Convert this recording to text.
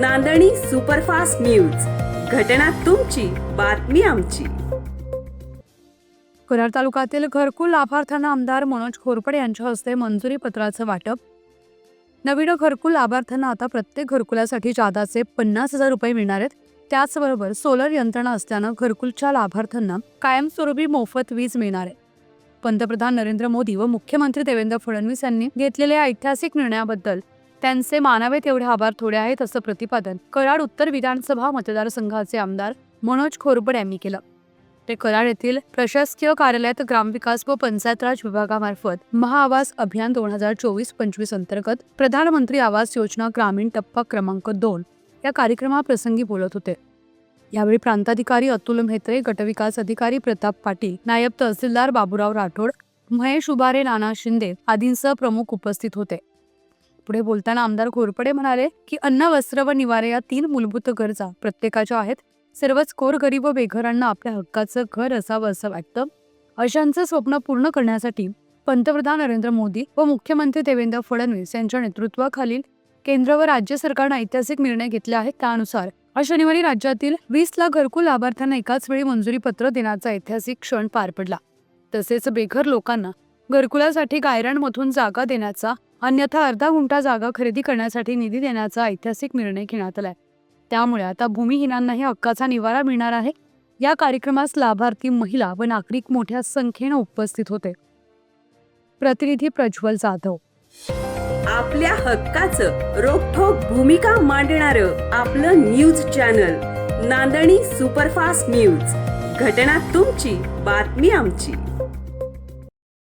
नांदणी superfast news. घटना तुमची बातमी आमची. कराड तालुक्यातील घरकुल लाभार्थ्यांना आमदार मनोज खोरपडे यांच्या हस्ते मंजुरी पत्राचं वाटप. नवीन घरकुल लाभार्थ्यांना आता प्रत्येक घरकुलासाठी जादाचे पन्नास हजार रुपये मिळणार आहेत. त्याचबरोबर सोलर यंत्रणा असल्यानं घरकुलच्या लाभार्थ्यांना कायमस्वरूपी मोफत वीज मिळणार आहे. पंतप्रधान नरेंद्र मोदी व मुख्यमंत्री देवेंद्र फडणवीस यांनी घेतलेल्या ऐतिहासिक निर्णयाबद्दल त्यांचे मानावे तेवढे आभार थोडे आहेत असं प्रतिपादन कराड उत्तर विधानसभा मतदारसंघाचे आमदार मनोज खोरपड यांनी केलं. ते कराड येथील प्रशासकीय कार्यालयात ग्रामविकास व पंचायत राज विभागामार्फत महाआवास अभियान दोन हजार चोवीस पंचवीस अंतर्गत प्रधानमंत्री आवास योजना ग्रामीण टप्पा क्रमांक दोन या कार्यक्रमाप्रसंगी बोलत होते. यावेळी प्रांताधिकारी अतुल म्हेत्रे गटविकास अधिकारी प्रताप पाटील नायब तहसीलदार बाबूराव राठोड महेश उबारे नाना शिंदे आदींसह प्रमुख उपस्थित होते. पुढे बोलताना आमदार घोरपडे म्हणाले की अन्न वस्त्र व निवारे या तीन मूलभूत गरजा प्रत्येकाच्या आहेत. सर्वच कोरगरीब व बेघरांना आपल्या हक्काचं घर असावं असं वाटतं. अशांचं स्वप्न पूर्ण करण्यासाठी पंतप्रधान नरेंद्र मोदी व मुख्यमंत्री देवेंद्र फडणवीस यांच्या नेतृत्वाखालील केंद्र व राज्य सरकारनं ऐतिहासिक निर्णय घेतले आहेत. त्यानुसार आज शनिवारी राज्यातील वीस लाख घरकुल लाभार्थ्यांना एकाच वेळी मंजुरी पत्र देण्याचा ऐतिहासिक क्षण पार पडला. तसेच बेघर लोकांना घरकुलासाठी गायरानमधून जागा देण्याचा अन्यथा अर्धा गुंठा जागा खरेदी करण्यासाठी निधी देण्याचा ऐतिहासिक निर्णय घेण्यात आलाय. त्यामुळे आता भूमिहीनांनाही हक्काचा निवारा मिळणार आहे. या कार्यक्रमास लाभार्थी महिला व नागरिक मोठ्या संख्येनं उपस्थित होते. प्रतिनिधी प्रज्वल जाधव. आपल्या हक्काचं रोखोक भूमिका मांडणार आपलं न्यूज चॅनल नांदणी सुपरफास्ट न्यूज. घटना तुमची बातमी आमची.